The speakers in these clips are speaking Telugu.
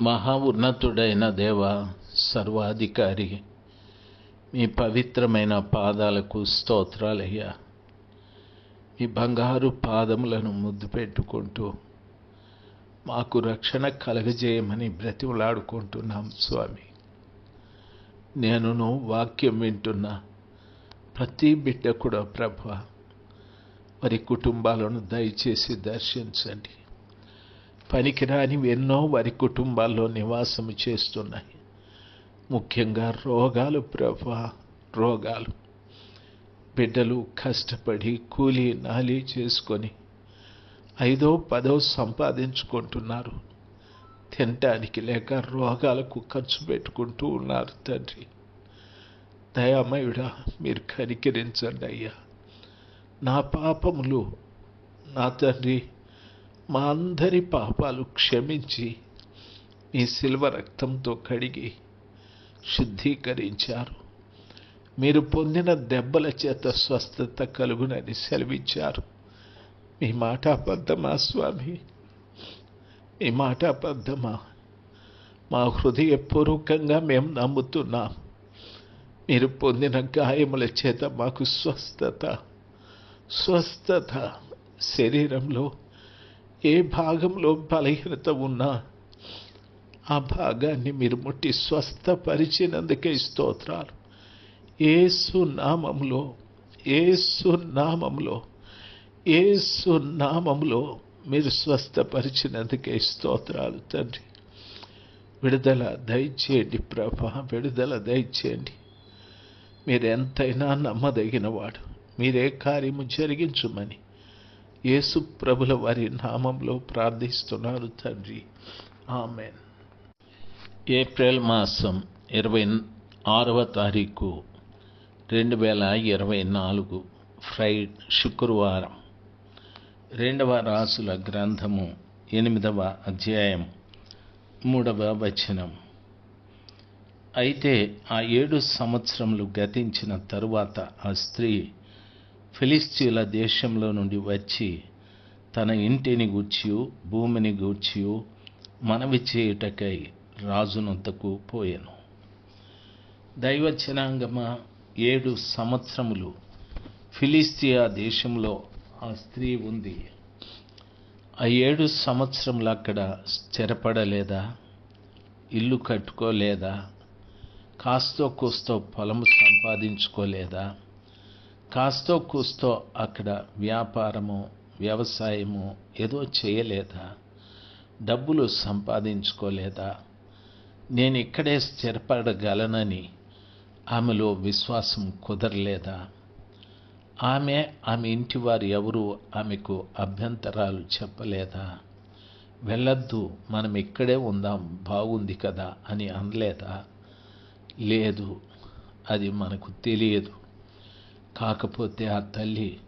మహా ఉన్నతుడైన దేవ సర్వాధికారి మీ పవిత్రమైన పాదాలకు స్తోత్రాలయ్యా. మీ బంగారు పాదములను ముద్దు పెట్టుకుంటూ మాకు రక్షణ కలగజేయమని బ్రతిమలాడుకుంటున్నాం స్వామి. నేనును వాక్యం వింటున్న ప్రతి బిడ్డ కూడా ప్రభ వారి కుటుంబాలను దయచేసి దర్శించండి. పనికిరానివి ఎన్నో వారి కుటుంబాల్లో నివాసము చేస్తున్నాయి. ముఖ్యంగా రోగాలు ప్రభా రోగాలు. బిడ్డలు కష్టపడి కూలి నాలి చేసుకొని ఐదో పదో సంపాదించుకుంటున్నారు. తినటానికి లేక రోగాలకు ఖర్చు పెట్టుకుంటూ ఉన్నారు తండ్రి. దయామయుడా మీరు కనికరించండి అయ్యా. నా పాపములు నా తండ్రి మా అందరి పాపాలు క్షమించి మీ శిల్వ రక్తంతో కడిగి శుద్ధీకరించారు. మీరు పొందిన దెబ్బల చేత స్వస్థత కలుగునని సెలవిచ్చారు. మీ మాట అబద్ధమా స్వామి? మీ మాట అబద్ధమా మా హృదయపూర్వకంగా మేము నమ్ముతున్నాం. మీరు పొందిన గాయముల చేత మాకు స్వస్థత స్వస్థత శరీరంలో ఏ భాగంలో బలహీనత ఉన్నా ఆ భాగాన్ని మీరు ముట్టి స్వస్థపరిచినందుకే స్తోత్రాలు. ఏసు నామంలో ఏసు నామంలో ఏసు నామంలో మీరు స్వస్థపరిచినందుకే స్తోత్రాలు తండ్రి. విడుదల దయచేయండి ప్రభ విడుదల దయచేయండి. మీరు ఎంతైనా నమ్మదగినవాడు మీరే కార్యము జరిగించుమని. యేసు ప్రభుల వారి నామంలో ప్రార్థిస్తున్నారు తండ్రి. ఆమెన్. ఏప్రిల్ మాసం ఇరవై ఆరవ తారీఖు రెండు వేల ఇరవై నాలుగు ఫ్రై శుక్రవారం. రెండవ రాసుల గ్రంథము ఎనిమిదవ అధ్యాయం మూడవ వచనం. అయితే ఆ ఏడు సంవత్సరములు గతించిన తరువాత ఆ స్త్రీ ఫిలిస్తీన్ల దేశంలో నుండి వచ్చి తన ఇంటిని గూర్చియు భూమిని గూర్చియు మనవి చేయుటకై రాజునొద్దకు పోయెను. దైవచనాంగమ ఏడు సంవత్సరములు ఫిలిస్తియా దేశంలో ఆ స్త్రీ ఉంది. ఆ ఏడు సంవత్సరములు అక్కడ స్థిరపడలేదా? ఇల్లు కట్టుకోలేదా? కాస్తో కూస్తో పొలము సంపాదించుకోలేదా? కాస్తో కూస్తో అక్కడ వ్యాపారము వ్యవసాయము ఏదో చేయలేదా? డబ్బులు సంపాదించుకోలేదా? నేను ఇక్కడే స్థిరపడగలనని ఆమెలో విశ్వాసం కుదరలేదా? ఆమె ఆమె ఇంటి వారు ఎవరు ఆమెకు అభ్యంతరాలు చెప్పలేదా? వెళ్ళొద్దు మనం ఇక్కడే ఉందాం బాగుంది కదా అని అనలేదా? లేదు అది మనకు తెలియదు. కాకపోతే ఆ తల్లి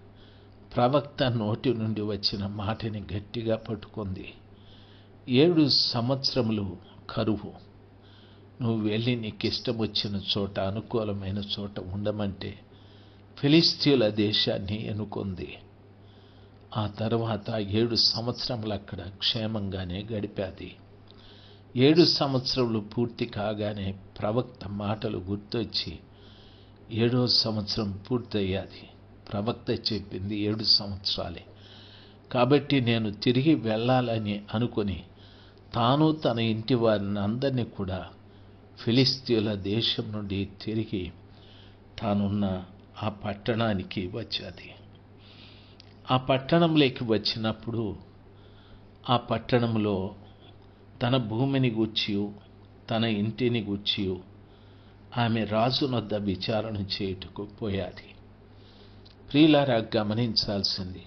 ప్రవక్త నోటి నుండి వచ్చిన మాటని గట్టిగా పట్టుకుంది. ఏడు సంవత్సరములు కరువు. నువ్వు వెళ్ళి నీకు ఇష్టం వచ్చిన చోట అనుకూలమైన చోట ఉండమంటే ఫిలిస్తీన్ల దేశాన్ని ఎన్నుకుంది. ఆ తర్వాత ఏడు సంవత్సరములు అక్కడ క్షేమంగానే గడిపాది. ఏడు సంవత్సరములు పూర్తి కాగానే ప్రవక్త మాటలు గుర్తొచ్చి ఏడో సంవత్సరం పూర్తయ్యాది. ప్రవక్త చెప్పింది ఏడు సంవత్సరాలే. కాబట్టి నేను తిరిగి వెళ్ళాలని అనుకుని తాను తన ఇంటి వారిని అందరినీ కూడా ఫిలిస్తీన్ల దేశం నుండి తిరిగి తానున్న ఆ పట్టణానికి వచ్చాది. ఆ పట్టణంలోకి వచ్చినప్పుడు ఆ పట్టణంలో తన భూమిని గూర్చియు తన ఇంటిని గూర్చియు ఆమె రాజునొద్ద విచారణ చేయుటకు పోయాది. ప్రియులారా గమనించాల్సింది.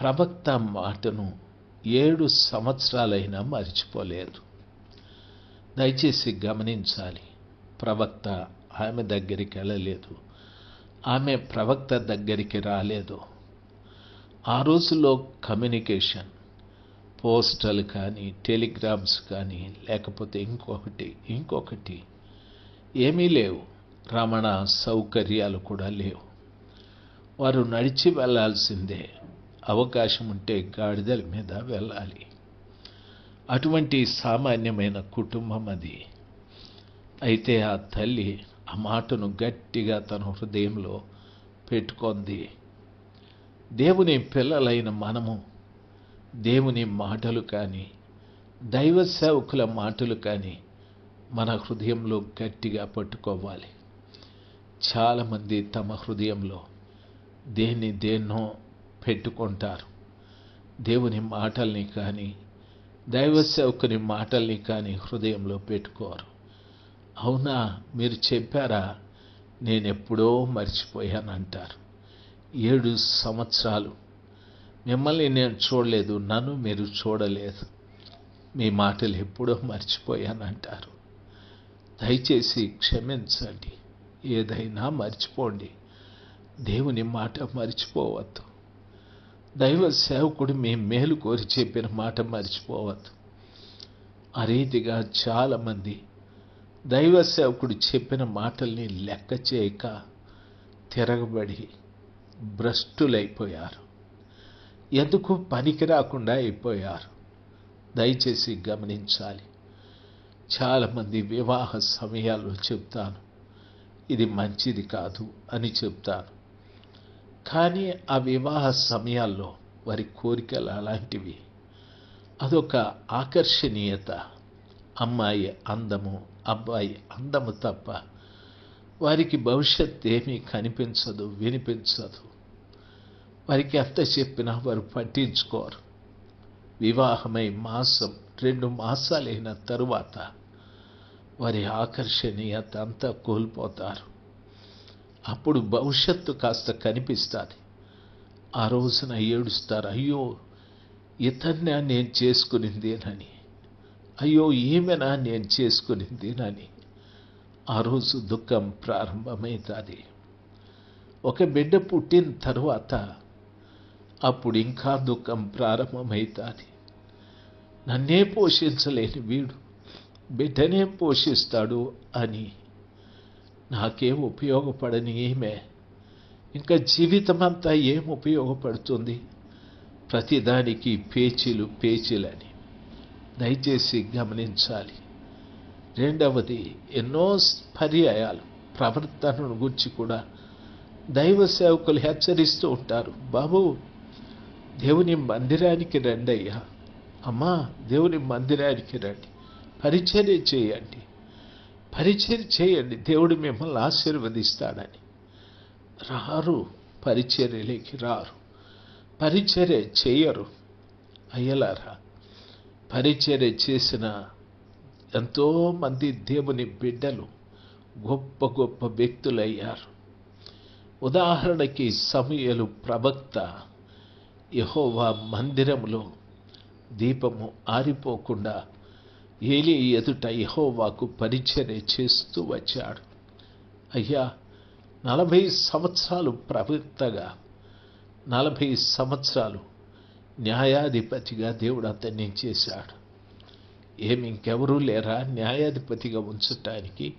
ప్రవక్త మాటను ఏడు సంవత్సరాలైనా మర్చిపోలేదు. దయచేసి గమనించాలి. ప్రవక్త ఆమె దగ్గరికి వెళ్ళలేదు. ఆమె ప్రవక్త దగ్గరికి రాలేదు. ఆ రోజుల్లో కమ్యూనికేషన్ పోస్టల్ కానీ టెలిగ్రామ్స్ కానీ లేకపోతే ఇంకొకటి ఇంకొకటి ఏమీ లేవు. రమణ సౌకర్యాలు కూడా లేవు. వారు నడిచి వెళ్ళాల్సిందే అవకాశం ఉంటే గాడిదల మీద వెళ్ళాలి. అటువంటి సామాన్యమైన కుటుంబం అది. అయితే ఆ తల్లి ఆ మాటను గట్టిగా తన హృదయంలో పెట్టుకుంది. దేవుని పిల్లలైన మనము దేవుని మాటలు కానీ దైవ సేవకుల మాటలు కానీ మన హృదయంలో గట్టిగా పట్టుకోవాలి. చాలామంది తమ హృదయంలో దేన్ని దేన్నో పెట్టుకుంటారు. దేవుని మాటల్ని కానీ దైవ సేవకుని మాటల్ని కానీ హృదయంలో పెట్టుకోరు. అవునా? మీరు చెప్పారా? నేను ఎప్పుడో మర్చిపోయానంటారు. ఏడు సంవత్సరాలు. మిమ్మల్ని నేను చూడలేదు. నన్ను మీరు చూడలేదు. మీ మాటలు ఎప్పుడో మర్చిపోయానంటారు. దయచేసి క్షమించండి. ఏదైనా మర్చిపోండి. దేవుని మాట మర్చిపోవద్దు. దైవ సేవకుడు మీ మేలు కోరి చెప్పిన మాట మర్చిపోవద్దు. ఆ రీతిగా చాలామంది దైవ సేవకుడు చెప్పిన మాటల్ని లెక్క చేయక తిరగబడి భ్రష్టులైపోయారు. ఎందుకు పనికి రాకుండా అయిపోయారు? దయచేసి గమనించాలి. చాలామంది వివాహ సమయాల్లో చెప్తాను. ఇది మంచిది కాదు అని చెప్తాను. కానీ ఆ వివాహ సమయాల్లో వారి కోరికలు అలాంటివి. అదొక ఆకర్షణీయత. అమ్మాయి అందము అబ్బాయి అందము తప్ప వారికి భవిష్యత్ ఏమీ కనిపించదు వినిపించదు. వారికి ఎంత చెప్పినా వారు పట్టించుకోరు. వివాహమై మాసం రెండు మాసాలైన తరువాత వారి ఆకర్షణీయత అంతా కోల్పోతారు. అప్పుడు భవిష్యత్తు కాస్త కనిపిస్తుంది. ఆ రోజున ఏడుస్తారు అయ్యో ఇతన్నే నేను చేసుకునిందేనని. అయ్యో ఏమైనా నేను చేసుకునిందేనని. ఆ రోజు దుఃఖం ప్రారంభమవుతుంది ఒక బిడ్డ పుట్టిన తరువాత అప్పుడు ఇంకా దుఃఖం ప్రారంభమవుతుంది నన్నే పోషించలేని వీడు బిడ్డనే పోషిస్తాడు అని. నాకేం ఉపయోగపడని ఈమె. ఇంకా జీవితం అంతా ఏం ఉపయోగపడుతుంది? ప్రతిదానికి పేచీలు పేచీలని. దయచేసి గమనించాలి. రెండవది ఎన్నో పర్యాయాలు ప్రవర్తనను గురించి కూడా దైవ సేవకులు హెచ్చరిస్తూ ఉంటారు. బాబు దేవుని మందిరానికి రండి అయ్యా అమ్మా దేవుని మందిరానికి రండి. పరిచర్య చేయండి. పరిచర్య చేయండి. దేవుడు మిమ్మల్ని ఆశీర్వదిస్తాడని. రారు పరిచర్యలోకి రారు. పరిచర్య చేయరు. అయ్యలారా పరిచర్య చేసిన ఎంతోమంది దేవుని బిడ్డలు గొప్ప గొప్ప వ్యక్తులయ్యారు. ఉదాహరణకి సమయలు ప్రవక్త యహోవా మందిరములో దీపము ఆరిపోకుండా ఏలి ఎదుట యహోవాకు పరిచర్య చేస్తూ వచ్చాడు. అయ్యా నలభై సంవత్సరాలు ప్రవక్తగా నలభై సంవత్సరాలు న్యాయాధిపతిగా దేవుడు అతన్ని చేశాడు. ఏమి ఇంకెవరూ లేరా న్యాయాధిపతిగా ఉంచటానికి?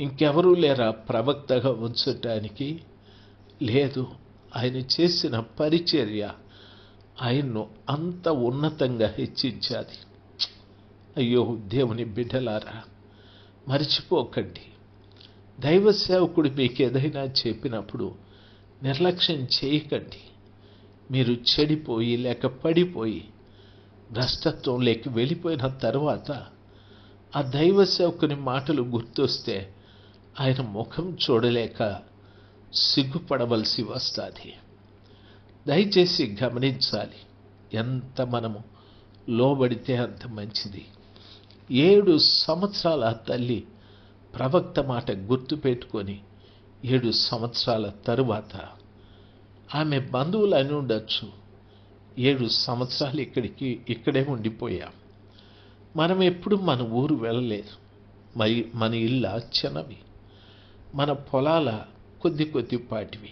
ఇంకెవరూ లేరా ప్రవక్తగా ఉంచటానికి? లేదు ఆయన చేసిన పరిచర్య ఆయన్ను అంత ఉన్నతంగా హెచ్చించాది. అయ్యో దేవుని బిడ్డలారా మర్చిపోకండి దైవ సేవకుడు మీకు ఏదైనా చెప్పినప్పుడు నిర్లక్ష్యం చేయకండి. మీరు చెడిపోయి లేక పడిపోయి భ్రష్టత్వంలోకి వెళ్ళిపోయిన తర్వాత ఆ దైవ సేవకుని మాటలు గుర్తొస్తే ఆయన ముఖం చూడలేక సిగ్గుపడవలసి వస్తుంది. దయచేసి గమనించాలి ఎంత మనము లోబడితే అంత మంచిది. ఏడు సంవత్సరాల తల్లి ప్రవక్త మాట గుర్తుపెట్టుకొని ఏడు సంవత్సరాల తరువాత ఆమె బంధువులు అని ఉండొచ్చు. ఏడు సంవత్సరాలు ఇక్కడికి ఇక్కడే ఉండిపోయాం. మనం ఎప్పుడు మన ఊరు వెళ్ళలేదు మరి మన ఇళ్ళ చిన్నవి. మన పొలాల కొద్ది కొద్దిపాటివి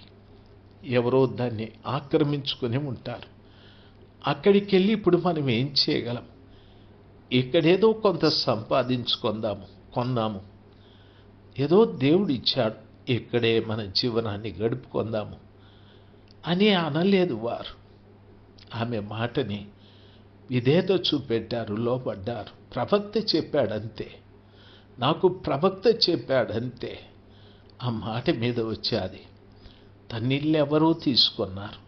ఎవరో దాన్ని ఆక్రమించుకొని ఉంటారు. అక్కడికి వెళ్ళి ఇప్పుడు మనం ఏం చేయగలం? ఇక్కడేదో కొంత సంపాదించుకుందాము కొందాము ఏదో దేవుడు ఇచ్చాడు ఇక్కడే మన జీవనాన్ని గడుపుకుందాము అని అనలేదు వారు. ఆమె మాటని విధేత చూపెట్టారు లోపడ్డారు ప్రవక్త చెప్పాడంతే. నాకు ప్రవక్త చెప్పాడంతే. ఆ మాట మీద వచ్చాది. తన్నిళ్ళు ఎవరో తీసుకున్నారు.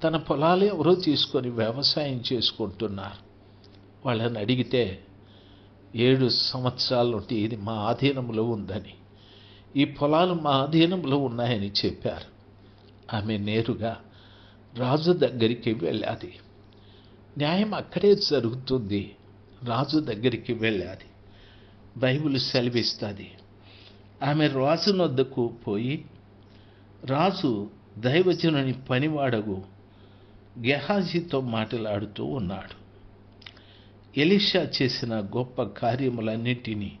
తన పొలాలు ఎవరో తీసుకొని వ్యవసాయం చేసుకుంటున్నారు. వాళ్ళని అడిగితే ఏడు సంవత్సరాల నుండి ఇది మా ఆధీనంలో ఉందని ఈ పొలాలు మా ఆధీనంలో ఉన్నాయని చెప్పారు. ఆమె నేరుగా రాజు దగ్గరికి వెళ్ళాది. న్యాయం అక్కడే జరుగుతుంది. రాజు దగ్గరికి వెళ్ళాది. బైబిల్ సెలవిస్తుంది. ఆమె రాజు వద్దకు పోయి రాజు దైవజనుని పనివాడగు గెహాజీతో మాట్లాడుతూ ఉన్నాడు. ఎలిషా చేసిన గొప్ప కార్యములన్నిటినీ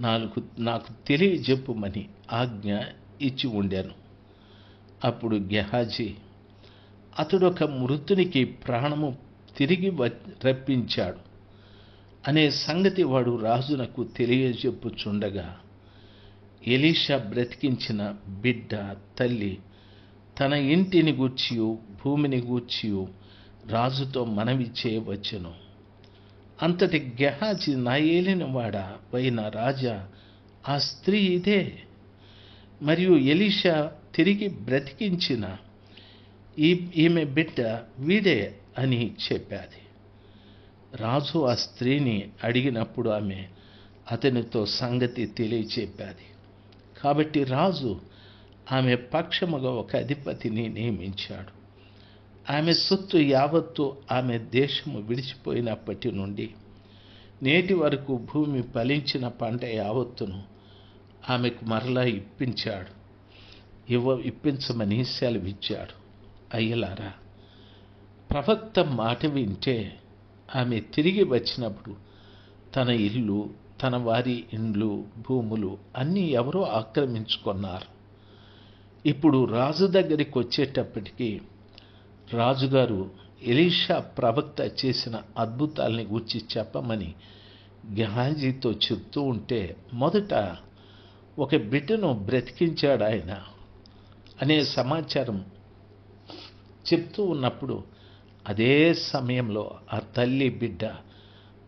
నాలుగు నాకు తెలియజెప్పుమని ఆజ్ఞ ఇచ్చి ఉండాను. అప్పుడు గెహాజీ అతడు ఒక మృతునికి ప్రాణము తిరిగి రప్పించాడు. అనే సంగతి వాడు రాజునకు తెలియజెప్పుచుండగా ఎలీషా బ్రతికించిన బిడ్డ తల్లి తన ఇంటిని గూర్చియు భూమిని గూర్చియు రాజుతో మనవి చేయవచ్చును అంతటి గెహాజీ నా ఏలిన వాడ పోయిన రాజా ఆ స్త్రీ ఇదే మరియు ఎలీషా తిరిగి బ్రతికించిన ఈ ఈమె బిడ్డ వీడే అని చెప్పాది రాజు ఆ స్త్రీని అడిగినప్పుడు ఆమె అతనితో సంగతి తెలియచెప్పాది కాబట్టి రాజు ఆమె పక్షముగా ఒక అధిపతిని నియమించాడు ఆమె సొత్తు యావత్తు ఆమె దేశము విడిచిపోయినప్పటి నుండి నేటి వరకు భూమి ఫలించిన పంట యావత్తును ఆమెకు మరలా ఇప్పించాడు. ఇవ్వ ఇప్పించమని సెలవిచ్చాడు. అయ్యలారా ప్రవక్త మాట వింటే ఆమె తిరిగి వచ్చినప్పుడు తన ఇల్లు తన వారి ఇండ్లు భూములు అన్నీ ఎవరో ఆక్రమించుకున్నారు. ఇప్పుడు రాజు దగ్గరికి వచ్చేటప్పటికీ రాజుగారు ఎలీషా ప్రవక్త చేసిన అద్భుతాల్ని గుర్చి చెప్పమని గహాజీతో చెప్తూ ఉంటే మొదట ఒక బిడ్డను బ్రతికించాడు ఆయన అనే సమాచారం చెప్తూ ఉన్నప్పుడు అదే సమయంలో ఆ తల్లి బిడ్డ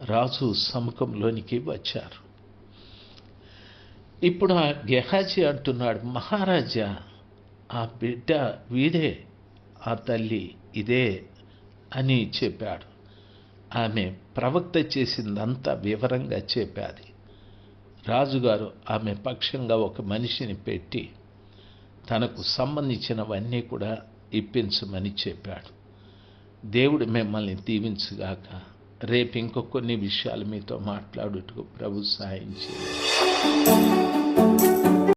రాజు సముఖంలోనికి వచ్చారు. ఇప్పుడు ఆ గెహాజీ అంటున్నాడు మహారాజా ఆ బిడ్డ వీడే ఆ తల్లి ఇదే అని చెప్పాడు. ఆమె ప్రవక్త చేసిందంతా వివరంగా చెప్పాది. రాజుగారు ఆమె పక్షంగా ఒక మనిషిని పెట్టి తనకు సంబంధించినవన్నీ కూడా ఇప్పించమని చెప్పాడు. దేవుడు మిమ్మల్ని దీవించుగాక రేపు ఇంకొన్ని విషయాలు మీతో మాట్లాడుటకు ప్రభు సాయం చేయాలి